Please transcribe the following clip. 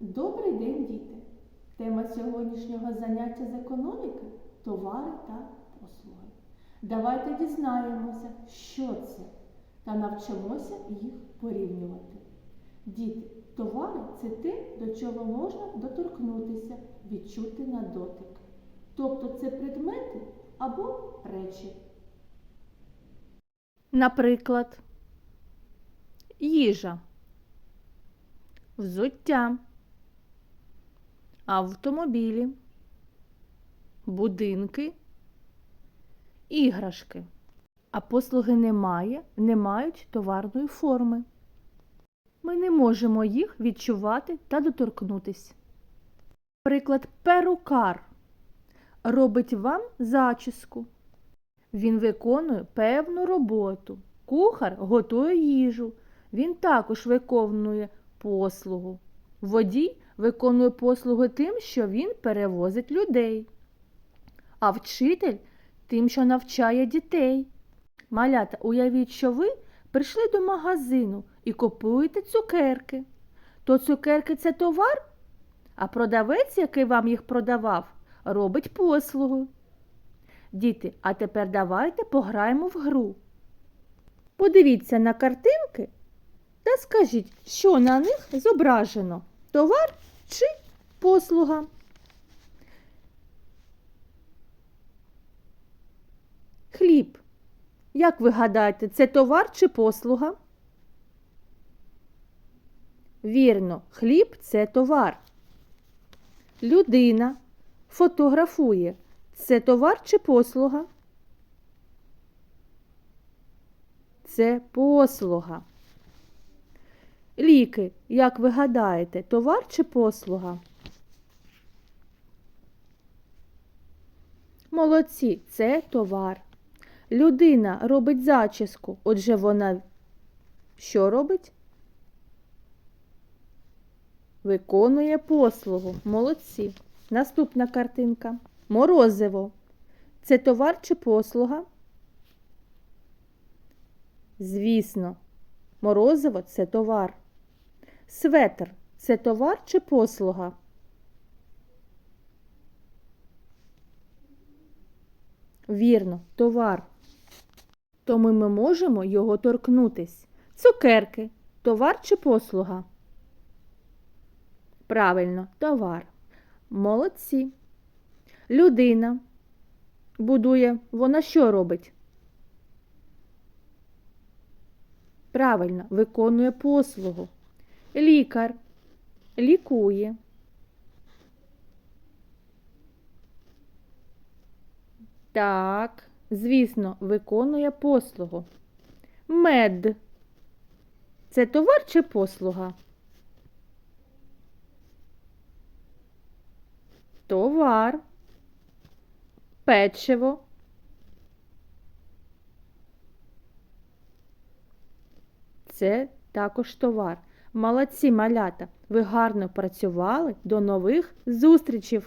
Добрий день, діти! Тема сьогоднішнього заняття з економіки товари та послуги. Давайте дізнаємося, що це, та навчимося їх порівнювати. Діти, товари це те, до чого можна доторкнутися, відчути на дотик. Тобто це предмети або речі. Наприклад, їжа, взуття, автомобілі, будинки, іграшки. А послуги немає, не мають товарної форми. Ми не можемо їх відчувати та доторкнутись. Приклад, перукар робить вам зачіску. Він виконує певну роботу. Кухар готує їжу. Він також виконує послугу. Водій виконує послугу тим, що він перевозить людей. А вчитель тим, що навчає дітей. Малята, уявіть, що ви прийшли до магазину і купуєте цукерки. То цукерки це товар, а продавець, який вам їх продавав, робить послугу. Діти, а тепер давайте пограємо в гру. Подивіться на картинки та скажіть, що на них зображено товар чи послуга. Хліб. Як ви гадаєте, це товар чи послуга? Вірно, хліб це товар. Людина фотографує. Це товар чи послуга? Це послуга. Ліки, як ви гадаєте, товар чи послуга? Молодці, це товар. Людина робить зачіску, отже вона що робить? Виконує послугу. Молодці. Наступна картинка. Морозиво. Це товар чи послуга? Звісно, морозиво це товар. Светр це товар чи послуга? Вірно, товар. Тому ми можемо його торкнутись. Цукерки товар чи послуга? Правильно, товар. Молодці. Людина будує, вона що робить? Правильно, виконує послугу. Лікар лікує. Так, звісно, виконує послугу. Мед. Це товар чи послуга? Товар. Печиво. Це також товар. Молодці малята. Ви гарно працювали. До нових зустрічей!